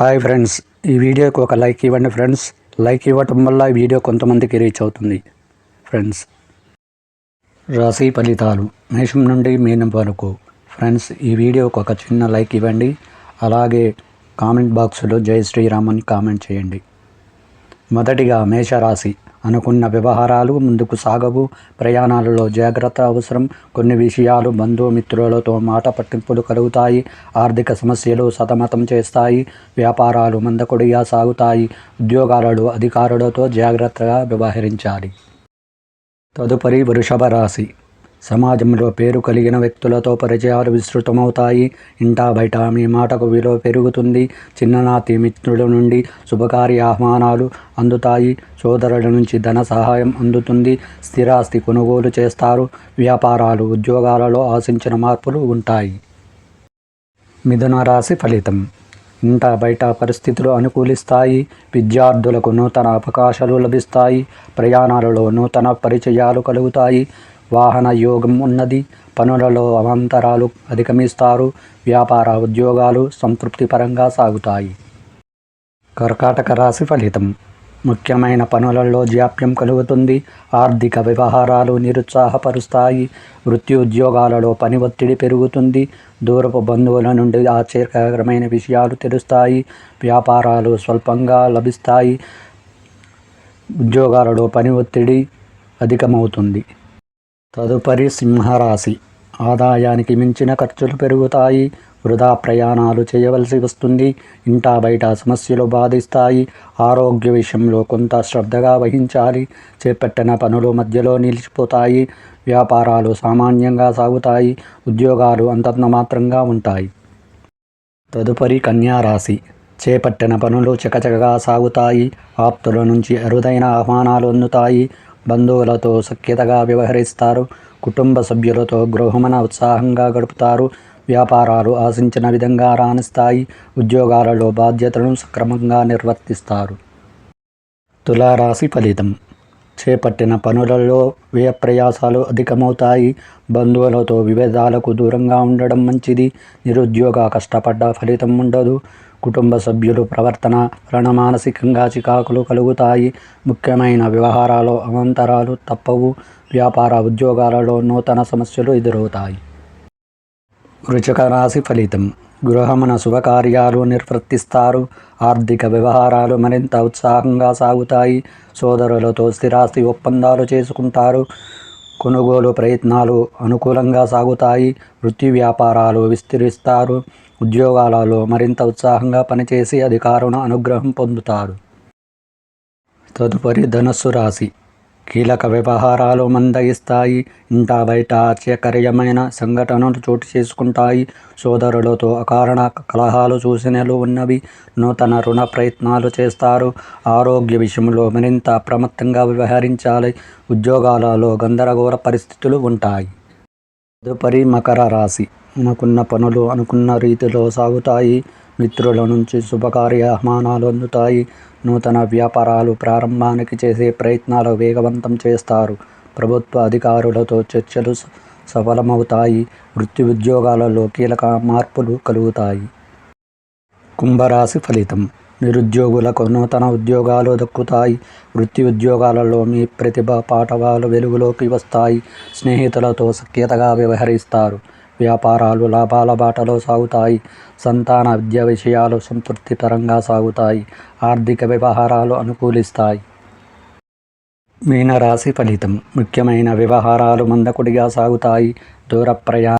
Hi friends ఈ వీడియోకి ఒక లైక్ ఇవ్వండి ఫ్రెండ్స్. లైక్ ఇవ్వటం వల్ల ఈ వీడియో కొంతమందికి రీచ్ అవుతుంది. ఫ్రెండ్స్ రాశి ఫలితాలు మేషం నుండి మీనం వరకు. ఫ్రెండ్స్ ఈ వీడియోకి ఒక చిన్న లైక్ ఇవ్వండి. అలాగే కామెంట్ బాక్స్లో జై శ్రీరామ్ అని కామెంట్ చేయండి. మొదటిగా మేషరాశి. అనుకున్న వ్యవహారాలు ముందుకు సాగవు. ప్రయాణాలలో జాగ్రత్త అవసరం. కొన్ని విషయాలు బంధుమిత్రులతో మాట పట్టింపులు కలుగుతాయి. ఆర్థిక సమస్యలు సతమతం చేస్తాయి. వ్యాపారాలు మందకొడిగా సాగుతాయి. ఉద్యోగాలలో అధికారులతో జాగ్రత్తగా వ్యవహరించాలి. తదుపరి వృషభ రాశి. సమాజంలో పేరు కలిగిన వ్యక్తులతో పరిచయాలు విస్తృతమవుతాయి. ఇంటా బయట మీ మాటకు విలువ పెరుగుతుంది. చిన్ననాతి మిత్రుల నుండి శుభకార్య ఆహ్వానాలు అందుతాయి. సోదరుల నుంచి ధన సహాయం అందుతుంది. స్థిరాస్తి కొనుగోలు చేస్తారు. వ్యాపారాలు ఉద్యోగాలలో ఆశించిన మార్పులు ఉంటాయి. మిథున రాశి ఫలితం. ఇంట బయట పరిస్థితులు అనుకూలిస్తాయి. విద్యార్థులకు నూతన అవకాశాలు లభిస్తాయి. ప్రయాణాలలో నూతన పరిచయాలు కలుగుతాయి. వాహన యోగం ఉన్నది. పనులలో అవాంతరాలు అధిగమిస్తారు. వ్యాపార ఉద్యోగాలు సంతృప్తిపరంగా సాగుతాయి. కర్కాటక రాశి ఫలితం. ముఖ్యమైన పనులలో జాప్యం కలుగుతుంది. ఆర్థిక వ్యవహారాలు నిరుత్సాహపరుస్తాయి. వృత్తి ఉద్యోగాలలో పని ఒత్తిడి పెరుగుతుంది. దూరపు బంధువుల నుండి ఆశ్చర్యకరమైన విషయాలు తెలుస్తాయి. వ్యాపారాలు స్వల్పంగా లభిస్తాయి. ఉద్యోగాలలో పని ఒత్తిడి అధికమవుతుంది. తదుపరి సింహరాశి. ఆదాయానికి మించిన ఖర్చులు పెరుగుతాయి. వృధా ప్రయాణాలు చేయవలసి వస్తుంది. ఇంటా బయట సమస్యలు బాధిస్తాయి. ఆరోగ్య విషయంలో కొంత శ్రద్ధగా వహించాలి. చేపట్టిన పనులు మధ్యలో నిలిచిపోతాయి. వ్యాపారాలు సామాన్యంగా సాగుతాయి. ఉద్యోగాలు అంతంత మాత్రంగా ఉంటాయి. తదుపరి కన్యారాశి చేపట్టిన పనులు చకచకగా సాగుతాయి. ఆప్తుల నుంచి అరుదైన ఆహ్వానాలు అందుతాయి. బంధువులతో సఖ్యతగా వ్యవహరిస్తారు కుటుంబ సభ్యులతో గృహమన ఉత్సాహంగా గడుపుతారు వ్యాపారాలు ఆశించిన విధంగా రాణిస్తాయి ఉద్యోగాలలో బాధ్యతలను సక్రమంగా నిర్వర్తిస్తారు తులారాశి ఫలితం చేపట్టిన పనులలో వ్యయప్రయాసాలు అధికమవుతాయి. బంధువులతో విభేదాలకు దూరంగా ఉండడం మంచిది. నిరుద్యోగ కష్టపడ్డ ఫలితం ఉండదు. కుటుంబ సభ్యులు ప్రవర్తన వలన మానసికంగా చికాకులు కలుగుతాయి. ముఖ్యమైన వ్యవహారాలు అవంతరాలు తప్పవు. వ్యాపార ఉద్యోగాలలో నూతన సమస్యలు ఎదురవుతాయి. వృచక రాశి ఫలితం. గృహమున శుభకార్యాలు నిర్వర్తిస్తారు. ఆర్థిక వ్యవహారాలు మరింత ఉత్సాహంగా సాగుతాయి. సోదరులతో స్థిరాస్తి ఒప్పందాలు చేసుకుంటారు. కొనుగోలు ప్రయత్నాలు అనుకూలంగా సాగుతాయి. వృత్తి వ్యాపారాలు విస్తరిస్తారు. ఉద్యోగాలలో మరింత ఉత్సాహంగా పనిచేసి అధికారుల అనుగ్రహం పొందుతారు. తదుపరి ధనస్సు రాశి. కీలక వ్యవహారాలు మందగిస్తాయి. ఇంటా బయట ఆశ్చర్యకరమైన సంఘటనలు చోటు చేసుకుంటాయి. సోదరులతో అకారణ కలహాలు సూచనలు ఉన్నవి. నూతన రుణ ప్రయత్నాలు చేస్తారు. ఆరోగ్య విషయంలో మరింత అప్రమత్తంగా వ్యవహరించాలి. ఉద్యోగాలలో గందరగోళ పరిస్థితులు ఉంటాయి. తదుపరి మకర రాశి. అనుకున్న పనులు అనుకున్న రీతిలో సాగుతాయి. మిత్రుల నుంచి శుభకార్య ఆహ్వానాలు అందుతాయి. నూతన వ్యాపారాలు ప్రారంభానికి చేసే ప్రయత్నాలు వేగవంతం చేస్తారు. ప్రభుత్వ అధికారులతో చర్చలు సఫలమవుతాయి. వృత్తి ఉద్యోగాలలో కీలక మార్పులు కలుగుతాయి. కుంభరాశి ఫలితం. నిరుద్యోగులకు నూతన ఉద్యోగాలు దక్కుతాయి. వృత్తి ఉద్యోగాలలో మీ ప్రతిభ పాఠవాలు వెలుగులోకి వస్తాయి. స్నేహితులతో సఖ్యతగా వ్యవహరిస్తారు. వ్యాపారాలు లాభాల బాటలో సాగుతాయి. సంతాన విద్య విషయాలు సంతృప్తికరంగా సాగుతాయి. ఆర్థిక వ్యవహారాలు అనుకూలిస్తాయి. మీనరాశి ఫలితం. ముఖ్యమైన వ్యవహారాలు మందకుడిగా సాగుతాయి. దూర ప్రయాణ